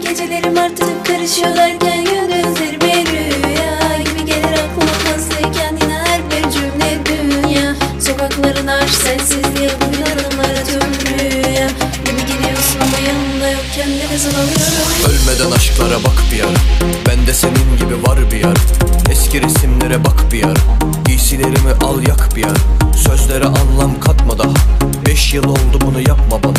Gecelerim artık karışıyor derken gündüzlerime rüya gibi gelir aklıma hızlıyken yine her bir cümle dünya. Sokakların aşk sensiz diye bugün adımlar atıyorum rüya Gibi geliyorsun ama yanımda yokken nefes alamıyorum Ölmeden aşklara bak bir ara. Ben de senin gibi var bir yer Eski resimlere bak bir yer Giysilerimi al yak bir yer Sözlere anlam katma daha. Beş yıl oldu bunu yapma bana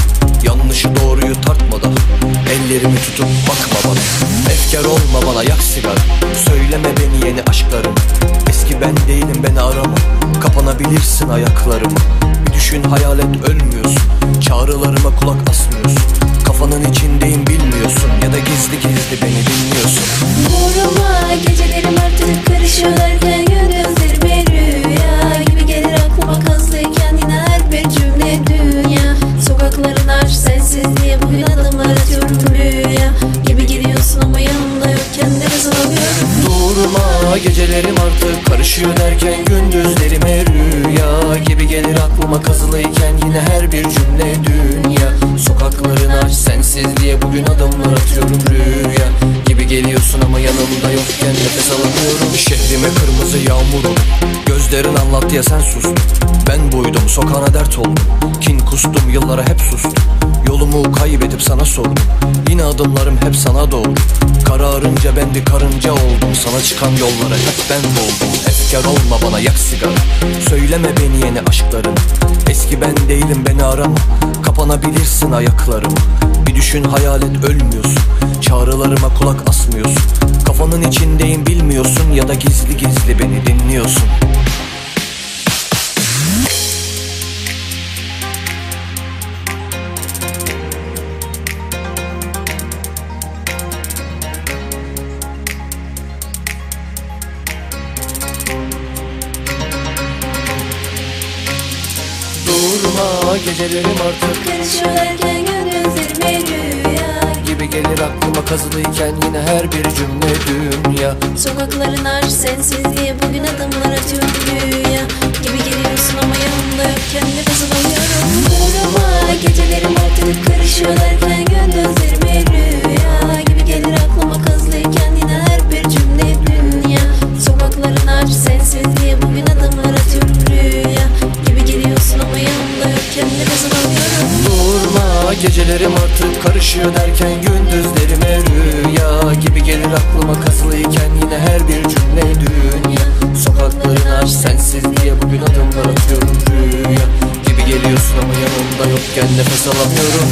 ben değilim beni arama. Kapanabilirsin ayaklarıma. Bir düşün hayal et ölmüyorsun. Çağrılarıma kulak asmıyorsun. Kafanın içindeyim bilmiyorsun. Ya da gizli gizli beni dinliyorsun. Doğruma gecelerim artık karışıyor derken gecelerim artık karışıyor derken gündüzlerime rüya Gibi gelir aklıma kazılıyken yine her bir cümle dünya. Sokakların aç sensiz diye bugün adımlar atıyorum rüya Gibi geliyorsun ama yanımda yokken nefes alamıyorum. Şehrime kırmızı yağmur ol Gözlerin anlattı ya sen sustun Ben buydum sokağına dert oldum. Kin kustum yıllara hep sustum. Yolumu kaybedip sana sordum. Yine adımlarım hep sana doğru Kararınca ben bir karınca oldum. Sana çıkan yollara hep ben buldum Efkar olma bana yak sigara. Söyleme beni yeni aşklarını Eski ben değilim beni arama Kapanabilirsin ayaklarıma Bir düşün hayal et ölmüyorsun. Çağrılarıma kulak asmıyorsun. Kafanın içindeyim bilmiyorsun. Ya da gizli gizli beni dinliyorsun Gecelerim artık. Karışıyor derken gündüzlerime rüya. Gibi gelir aklıma kazılıyken yine her bir cümle dünya. Sokakların aşk sensiz diye bugün adımlar atıyorum rüya Gibi geliyorsun ama yanımda yokken nefes alamıyorum Durma gecelerim artık karışıyor Durma gecelerim artık karışıyor derken gündüzlerime rüya Gibi gelir aklıma kazılıyken yine her bir cümle dünya. Sokakların aç sensiz diye bugün adımlar atıyorum rüya. Gibi geliyorsun ama yanımda yokken nefes alamıyorum